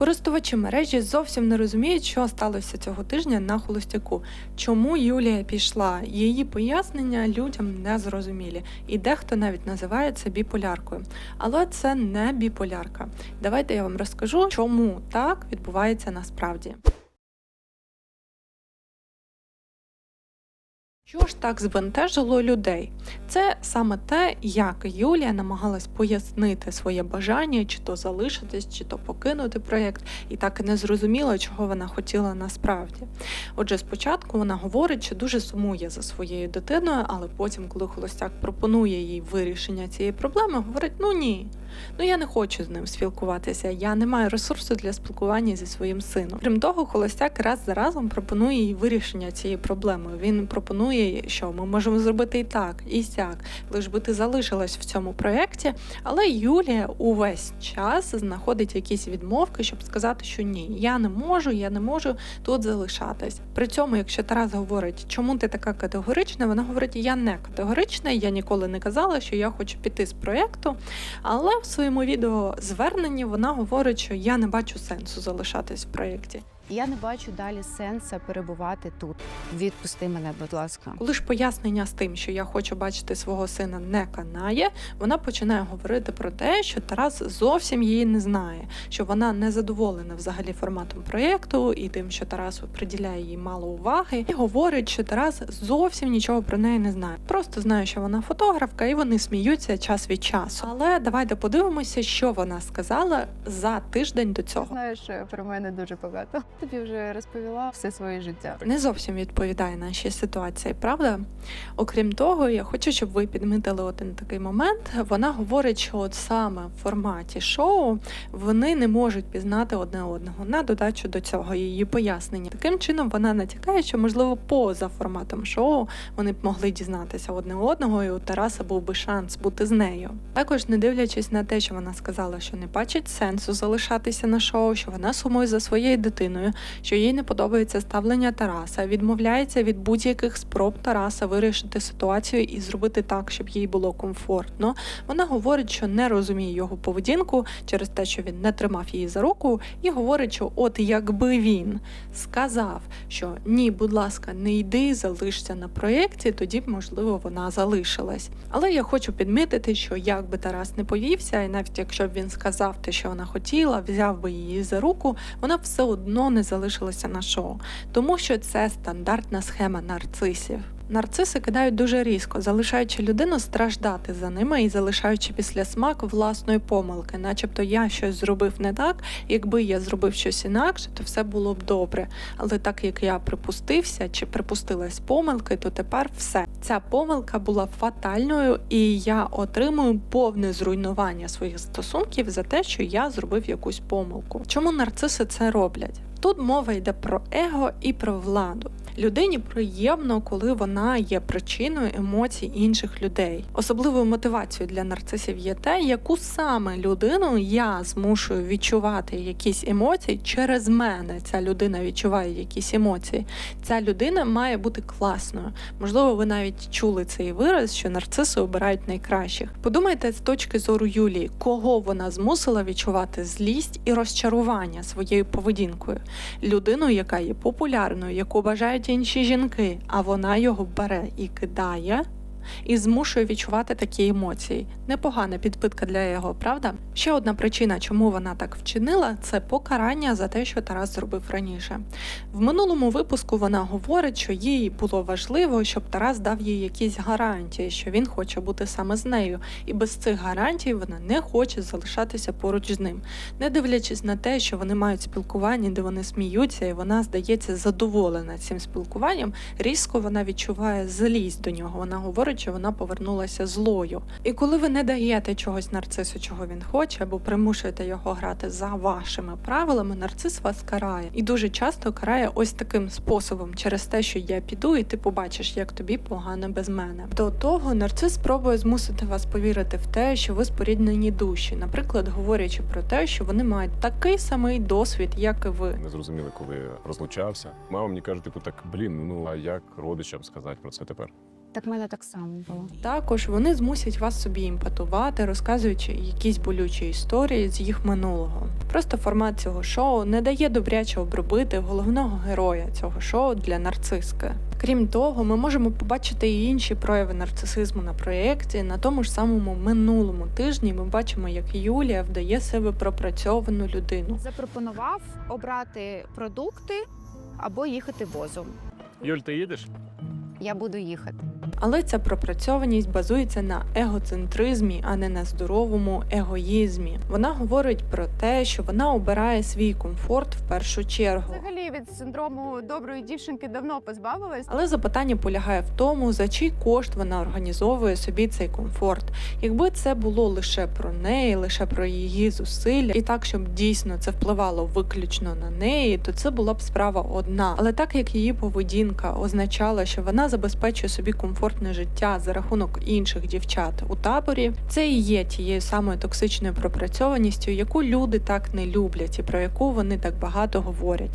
Користувачі мережі зовсім не розуміють, що сталося цього тижня на холостяку. Чому Юлія пішла? Її пояснення людям не зрозумілі, і дехто навіть називає це біполяркою. Але це не біполярка. Давайте я вам розкажу, чому так відбувається насправді. Що ж так збентежило людей? Це саме те, як Юлія намагалась пояснити своє бажання, чи то залишитись, чи то покинути проєкт, і так і не зрозуміла, чого вона хотіла насправді. Отже, спочатку вона говорить, що дуже сумує за своєю дитиною, але потім, коли холостяк пропонує їй вирішення цієї проблеми, говорить: ну ні. Ну я не хочу з ним спілкуватися. Я не маю ресурсу для спілкування зі своїм сином. Крім того, холостяк раз за разом пропонує їй вирішення цієї проблеми. Він пропонує, що ми можемо зробити і так, і сяк, лиш би ти залишилась в цьому проєкті. Але Юлія увесь час знаходить якісь відмовки, щоб сказати, що ні, я не можу, я не можу тут залишатись. При цьому, якщо Тарас говорить, чому ти така категорична, вона говорить, я не категорична, я ніколи не казала, що я хочу піти з проєкту. Але в своєму відео зверненні вона говорить, що я не бачу сенсу залишатись в проєкті. Я не бачу далі сенсу перебувати тут. Відпусти мене, будь ласка. Коли ж пояснення з тим, що я хочу бачити свого сина, не канає, вона починає говорити про те, що Тарас зовсім її не знає, що вона не задоволена взагалі форматом проєкту і тим, що Тарас приділяє їй мало уваги, і говорить, що Тарас зовсім нічого про неї не знає. Просто знає, що вона фотографка, і вони сміються час від часу. Але давайте подивимося, що вона сказала за тиждень до цього. Знаєш, про мене дуже багато. Тобі вже розповіла все своє життя. не зовсім відповідає нашій ситуації, правда? Окрім того, я хочу, щоб ви підмітили один такий момент. Вона говорить, що от саме в форматі шоу вони не можуть пізнати одне одного на додачу до цього її пояснення. Таким чином вона натякає, що можливо поза форматом шоу вони б могли дізнатися одне одного, і у Тараса був би шанс бути з нею. Також, не дивлячись на те, що вона сказала, що не бачить сенсу залишатися на шоу, що вона сумує за своєю дитиною, що їй не подобається ставлення Тараса, відмовляється від будь-яких спроб Тараса вирішити ситуацію і зробити так, щоб їй було комфортно. Вона говорить, що не розуміє його поведінку через те, що він не тримав її за руку, і говорить, що от якби він сказав, що ні, будь ласка, не йди, залишся на проєкті, тоді б можливо вона залишилась. Але я хочу підмітити, що як би Тарас не повівся, і навіть якщо б він сказав те, що вона хотіла, взяв би її за руку, вона все одно не залишилася на шоу, тому що це стандартна схема нарцисів. Нарциси кидають дуже різко, залишаючи людину страждати за ними і залишаючи після смак власної помилки, начебто я щось зробив не так, якби я зробив щось інакше, то все було б добре. Але так як я припустився чи припустилась помилки, то тепер все. Ця помилка була фатальною, і я отримую повне зруйнування своїх стосунків за те, що я зробив якусь помилку. Чому нарциси це роблять? Тут мова йде про его і про владу. Людині приємно, коли вона є причиною емоцій інших людей. Особливою мотивацією для нарцисів є те, яку саме людину я змушую відчувати якісь емоції через мене. Ця людина відчуває якісь емоції. Ця людина має бути класною. Можливо, ви навіть чули цей вираз, що нарциси обирають найкращих. Подумайте з точки зору Юлії, кого вона змусила відчувати злість і розчарування своєю поведінкою. Людину, яка є популярною, яку бажають інші жінки, а вона його бере і кидає. І змушує відчувати такі емоції. Непогана підпитка для його, правда? Ще одна причина, чому вона так вчинила, це покарання за те, що Тарас зробив раніше. В минулому випуску вона говорить, що їй було важливо, щоб Тарас дав їй якісь гарантії, що він хоче бути саме з нею, і без цих гарантій вона не хоче залишатися поруч з ним, не дивлячись на те, що вони мають спілкування, де вони сміються, і вона здається задоволена цим спілкуванням. Різко вона відчуває злість до нього. Вона говорить, що вона повернулася злою. І коли ви не даєте чогось нарцису, чого він хоче, або примушуєте його грати за вашими правилами, нарцис вас карає. І дуже часто карає ось таким способом, через те, що я піду, і ти побачиш, як тобі погано без мене. До того нарцис спробує змусити вас повірити в те, що ви споріднені душі, наприклад, говорячи про те, що вони мають такий самий досвід, як і ви. Не зрозуміли, коли розлучався. Мама мені каже, типу, так блін, ну а як родичам сказати про це тепер? Так в мене так само було. Також вони змусять вас собі імпатувати, розказуючи якісь болючі історії з їх минулого. Просто формат цього шоу не дає добряче обробити головного героя цього шоу для нарциски. Крім того, ми можемо побачити і інші прояви нарцисизму на проєкті. На тому ж самому минулому тижні ми бачимо, як Юлія вдає себе пропрацьовану людину. Запропонував обрати продукти або їхати возом. Юль, ти їдеш? Я буду їхати. Але ця пропрацьованість базується на егоцентризмі, а не на здоровому егоїзмі. Вона говорить про те, що вона обирає свій комфорт в першу чергу. Взагалі від синдрому доброї дівчинки давно позбавилась. Але запитання полягає в тому, за чий кошт вона організовує собі цей комфорт. Якби це було лише про неї, лише про її зусилля, і так, щоб дійсно це впливало виключно на неї, то це була б справа одна. Але так як її поведінка означала, що вона забезпечує собі комфортне життя за рахунок інших дівчат у таборі, це і є тією самою токсичною пропрацьованістю, яку люди так не люблять і про яку вони так багато говорять.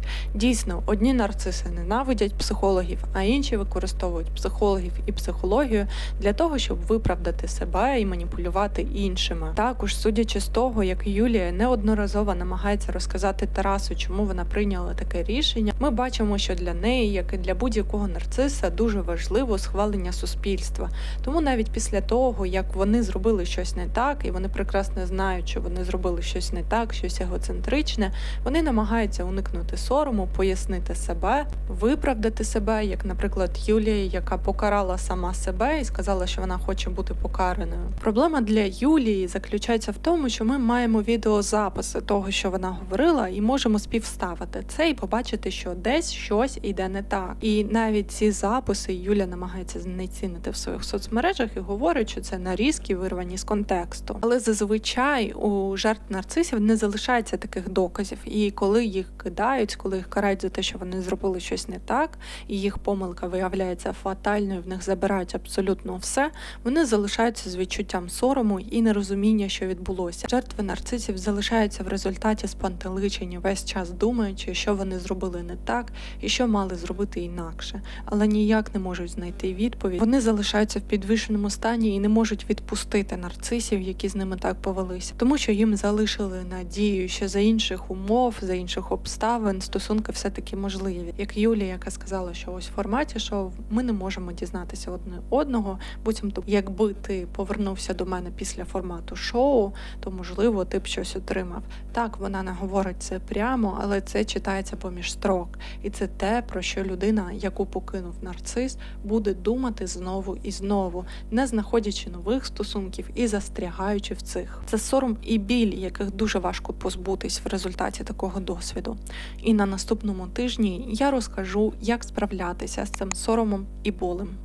Дійсно, одні нарциси ненавидять психологів, а інші використовують психологів і психологію для того, щоб виправдати себе і маніпулювати іншими. Також, судячи з того, як Юлія неодноразово намагається розказати Тарасу, чому вона прийняла таке рішення, ми бачимо, що для неї, як і для будь-якого нарциса, дуже важливо схвалення суспільства. Тому навіть після того, як вони зробили щось не так, і вони прекрасно знають, що вони зробили щось не так, щось егоцентричне, вони намагаються уникнути сорому, пояснити себе, виправдати себе, як, наприклад, Юлія, яка покарала сама себе і сказала, що вона хоче бути покараною. Проблема для Юлії заключається в тому, що ми маємо відеозаписи того, що вона говорила, і можемо співставити це і побачити, що десь щось іде не так. І навіть ці записи Юля намагається знецінити в своїх соцмережах і говорить, що це нарізки вирвані з контексту. Але зазвичай у жертв нарцисів не залишається таких доказів. І коли їх кидають, коли їх карають за те, що вони зробили щось не так, і їх помилка виявляється фатальною, в них забирають абсолютно все. Вони залишаються з відчуттям сорому і нерозуміння, що відбулося. Жертви нарцисів залишаються в результаті спантеличені весь час думаючи, що вони зробили не так і що мали зробити інакше, але ніяк не можуть знайти відповідь. Вони залишаються в підвищеному стані і не можуть відпустити нарцисів, які з ними так повелися, тому що їм залишили надію, що за інших умов, за інших обставин стосунки все таки можливі. Як Юлія, яка сказала, що ось в форматі шоу ми не можемо дізнатися одне одного. Буцімто, якби ти повернувся до мене після формату шоу, то можливо ти б щось отримав. Так, вона не говорить це прямо, але це читається поміж строк, і це те, про що людина, яку покинув нарцис, буде думати знову і знову, не знаходячи нових стосунків і застрягаючи в цих. Це сором і біль, яких дуже важко позбутись в результаті такого досвіду. І на наступному тижні я розкажу, як справлятися з цим соромом і болем.